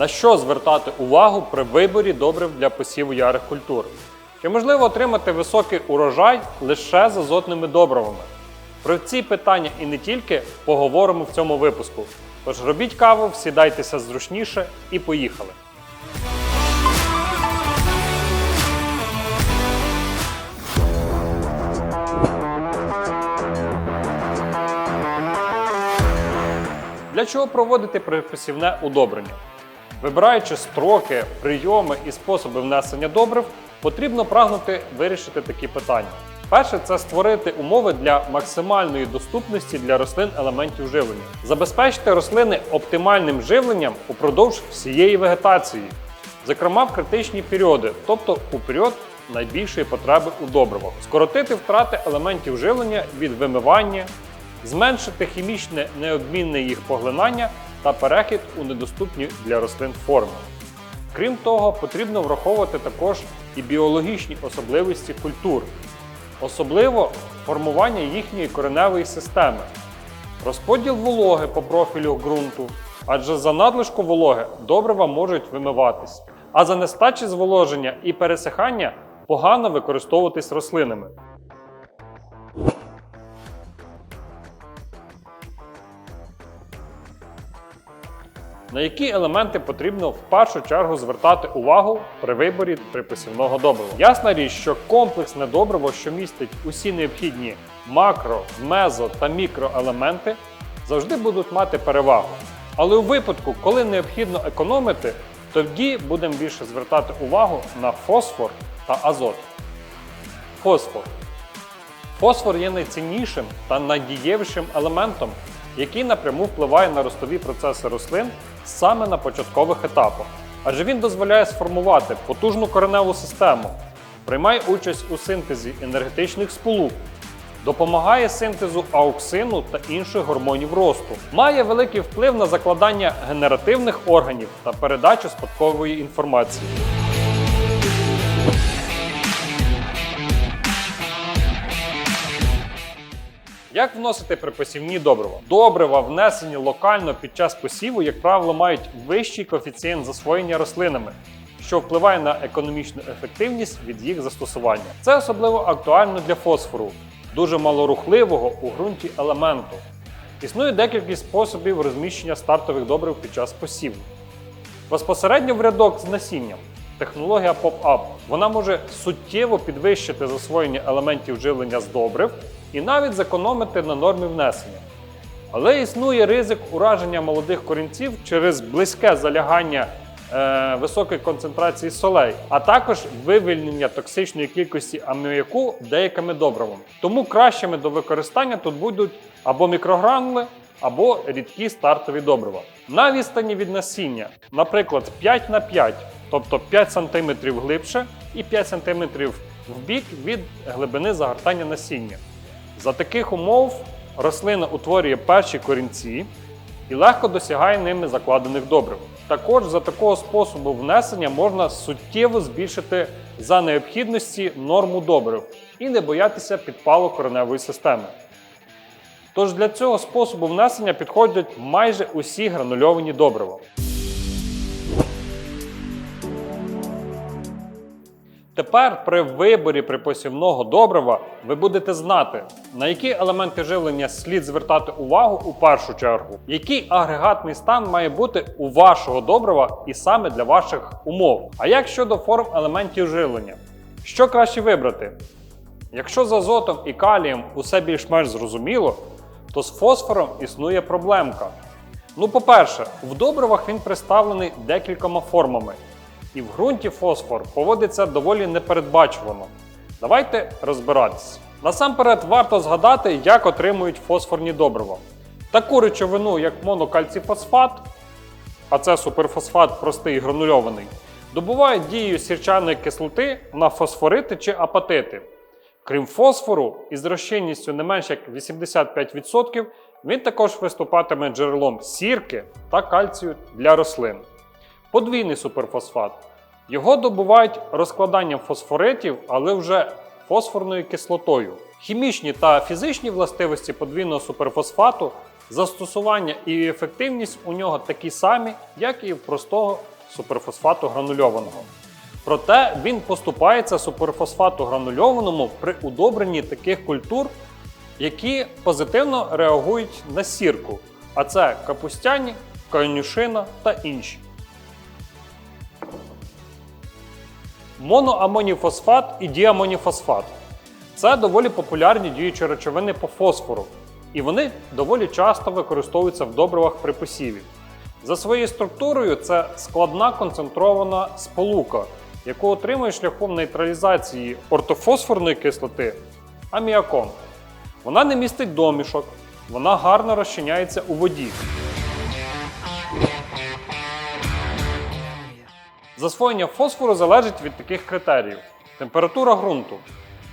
На що звертати увагу при виборі добрив для посіву ярих культур? Чи можливо отримати високий урожай лише з азотними добривами? Про ці питання і не тільки поговоримо в цьому випуску. Тож робіть каву, сідайтеся зручніше і поїхали. Для чого проводити припосівне удобрення? Вибираючи строки, прийоми і способи внесення добрив, потрібно прагнути вирішити такі питання. Перше це створити умови для максимальної доступності для рослин елементів живлення, забезпечити рослини оптимальним живленням упродовж всієї вегетації, зокрема в критичні періоди, тобто у період найбільшої потреби у добривах, скоротити втрати елементів живлення від вимивання, зменшити хімічне необмінне їх поглинання та перехід у недоступні для рослин форми. Крім того, потрібно враховувати також і біологічні особливості культур, особливо формування їхньої кореневої системи, розподіл вологи по профілю ґрунту, адже за надлишку вологи добрива можуть вимиватись, а за нестачі зволоження і пересихання погано використовуватись рослинами. На які елементи потрібно в першу чергу звертати увагу при виборі припасівного добрива? Ясна річ, що комплексне добриво, що містить усі необхідні макро, мезо та мікроелементи, завжди будуть мати перевагу. Але у випадку, коли необхідно економити, тоді будемо більше звертати увагу на фосфор та азот. Фосфор. Фосфор є найціннішим та найдієвішим елементом, який напряму впливає на ростові процеси рослин саме на початкових етапах, адже він дозволяє сформувати потужну кореневу систему, приймає участь у синтезі енергетичних сполук, допомагає синтезу ауксину та інших гормонів росту, має великий вплив на закладання генеративних органів та передачу спадкової інформації. Як вносити припасівні добрива? Добрива, внесені локально під час посіву, як правило, мають вищий коефіцієнт засвоєння рослинами, що впливає на економічну ефективність від їх застосування. Це особливо актуально для фосфору, дуже малорухливого у ґрунті елементу. Існує декілька способів розміщення стартових добрив під час посіву. Безпосередньо в рядок з насінням. Технологія поп-ап. Вона може суттєво підвищити засвоєння елементів живлення з добрив і навіть зекономити на нормі внесення. Але існує ризик ураження молодих корінців через близьке залягання е, високої концентрації солей, а також вивільнення токсичної кількості аміаку деякими добривами. Тому кращими до використання тут будуть або мікрогранули, або рідкі стартові добрива. На відстані від насіння, наприклад, 5 на 5, тобто 5 см глибше і 5 см в бік від глибини загортання насіння. За таких умов рослина утворює перші корінці і легко досягає ними закладених добрив. Також за такого способу внесення можна суттєво збільшити за необхідності норму добрив і не боятися підпалу кореневої системи. Тож для цього способу внесення підходять майже усі гранульовані добрива. Тепер при виборі припосівного добрива ви будете знати, на які елементи живлення слід звертати увагу у першу чергу, який агрегатний стан має бути у вашого добрива і саме для ваших умов. А як щодо форм елементів живлення? Що краще вибрати? Якщо з азотом і калієм усе більш-менш зрозуміло, то з фосфором існує проблемка. Ну, по-перше, в добривах він представлений декількома формами, і в ґрунті фосфор поводиться доволі непередбачувано. Давайте розбиратися. Насамперед варто згадати, як отримують фосфорні добрива. Таку речовину, як монокальціфосфат, а це суперфосфат простий і гранульований, добувають дією сірчаної кислоти на фосфорити чи апатити. Крім фосфору, із розчинністю не менш як 85%, він також виступатиме джерелом сірки та кальцію для рослин. Подвійний суперфосфат. Його добувають розкладанням фосфоритів, але вже фосфорною кислотою. Хімічні та фізичні властивості подвійного суперфосфату Застосування і ефективність у нього такі самі, як і в простого суперфосфату гранульованого. Проте він поступається суперфосфату гранульованому при удобренні таких культур, які позитивно реагують на сірку, а це капустяні, конюшина та інші. Моноамоніфосфат і діамоніфосфат це доволі популярні діючі речовини по фосфору, і вони доволі часто використовуються в добривах при посіві. За своєю структурою це складна концентрована сполука, яку отримує шляхом нейтралізації ортофосфорної кислоти аміаком. Вона не містить домішок, вона гарно розчиняється у воді. Засвоєння фосфору залежить від таких критеріїв: температура ґрунту.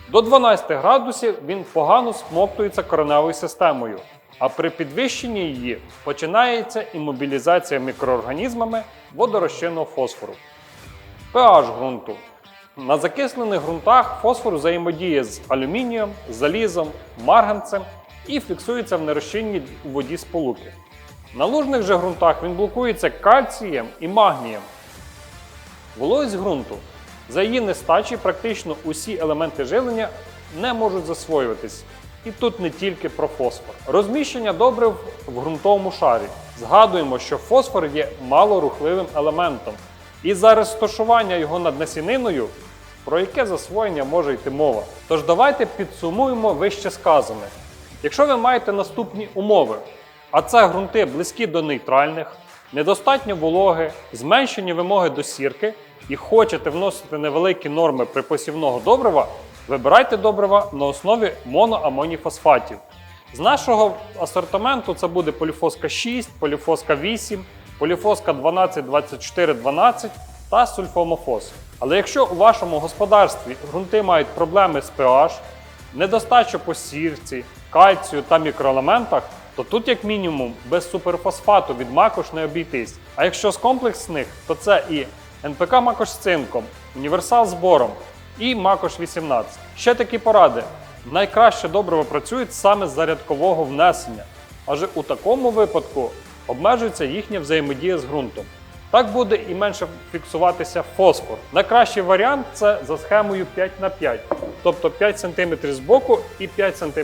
До 12 градусів він погано смоктується кореневою системою, а при підвищенні її починається імобілізація мікроорганізмами водорозчинного фосфору. pH ґрунту. На закислених ґрунтах фосфор взаємодіє з алюмінієм, залізом, марганцем і фіксується в нерозчинній у воді сполуки. На лужних же ґрунтах він блокується кальцієм і магнієм. Вологість ґрунту. За її нестачі практично усі елементи живлення не можуть засвоюватись. І тут не тільки про фосфор. Розміщення добрив в ґрунтовому шарі. Згадуємо, що фосфор є малорухливим елементом. І за розташування його над насіниною, про яке засвоєння може йти мова. Тож давайте підсумуємо вище сказане. Якщо ви маєте наступні умови, а це ґрунти близькі до нейтральних, недостатньо вологи, зменшені вимоги до сірки і хочете вносити невеликі норми при посівного добрива, вибирайте добрива на основі моноамоніфосфатів. З нашого асортименту це буде поліфоска 6, поліфоска 8, поліфоска 12, 24, 12 та сульфомофос. Але якщо у вашому господарстві ґрунти мають проблеми з pH, недостачу по сірці, кальцію та мікроелементах, то тут, як мінімум, без суперфосфату від макош не обійтись. А якщо з комплексних, то це і НПК макош з цинком, універсал з бором і макош 18. Ще такі поради. Найкраще добриво працюють саме з зарядкового внесення, адже у такому випадку обмежується їхня взаємодія з ґрунтом. Так буде і менше фіксуватися фосфор. Найкращий варіант це за схемою 5 на 5, тобто 5 см з боку і 5 см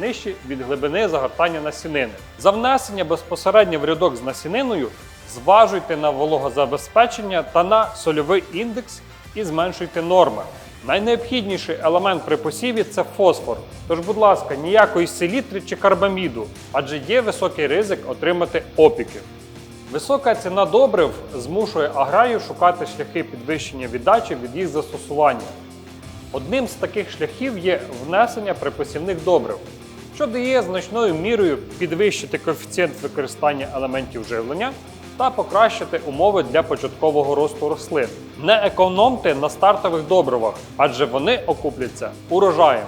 нижче від глибини загортання насінини. За внесення безпосередньо в рядок з насіниною зважуйте на вологозабезпечення та на сольовий індекс і зменшуйте норми. Найнеобхідніший елемент при посіві це фосфор. Тож, будь ласка, ніякої селітри чи карбаміду, адже є високий ризик отримати опіки. Висока ціна добрив змушує аграрію шукати шляхи підвищення віддачі від їх застосування. Одним з таких шляхів є внесення припосівних добрив, що дає значною мірою підвищити коефіцієнт використання елементів живлення та покращити умови для початкового росту рослин. Не економте на стартових добривах, адже вони окупляться урожаєм.